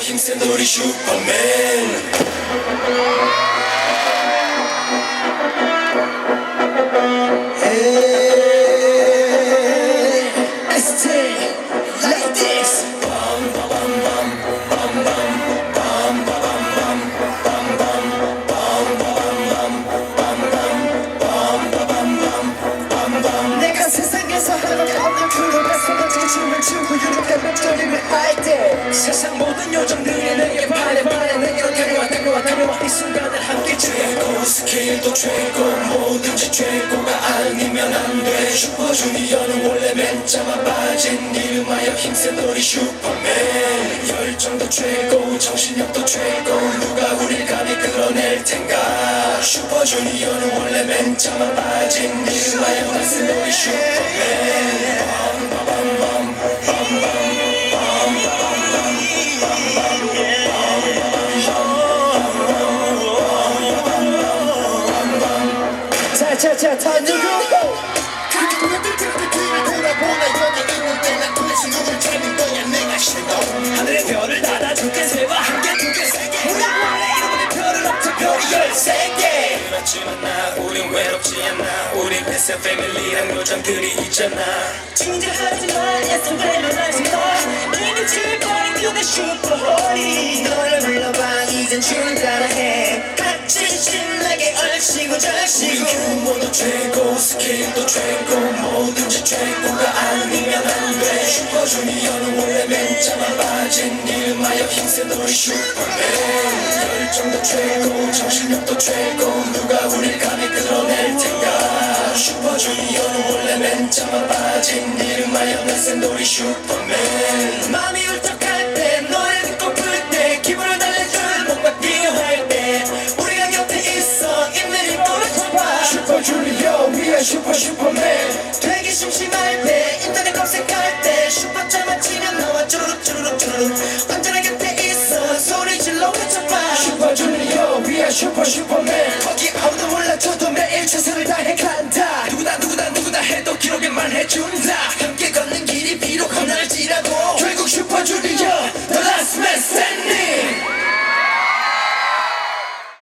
힘센 우리 슈퍼맨 I stay like this. 내가 세상에서 세상 모든 요정들이 내게 반해 반해 내게로 달려와 달려와 달려와. 이 순간을 함께 최고 스케일도 최고 뭐든지 최고가 아니면 안돼. 슈퍼주니어는 원래 맨자만 빠진 이름하여 힘센 우리 슈퍼맨. 열정도 최고 정신력도 최고. 누가 우릴 감히 끌어낼 텐가? 슈퍼주니어는 원래 맨자만 빠진 이름하여 힘센 우리 슈퍼맨 자자자 다 누구 하늘의 별을 닫아줄게 새와 함께 두개 세개 이름의 별은 없어 별이 열세 개 그렇지만 나 우린 외롭지 않아 우린 뱃살 패밀리랑 요정들이 있잖아 진지하지만 애써대로 날씨가 이미 즐거운 그대 슈퍼홀리 너를 불러봐 이젠 출가 스케일도 최고 뭐든지 최고가 아니면 안돼. 슈퍼주니어는 원래 맨자만 빠진 이름하여 힘센 우리 슈퍼맨. 열정도 최고 정신력도 최고. 누가 우릴 감히 끌어낼 텐가? 슈퍼주니어는 원래 맨자만 빠진 이름하여 날쌘 우리 슈퍼맨. 마음이 울적할 때노 심심할 때 인터넷 검색할 때 슈퍼점만 치면 나와 쭈루룩 쭈루룩 쭈루룩 언제나 곁에 있어. 소리 질러 외쳐봐. 슈퍼주니어 위에 슈퍼 슈퍼맨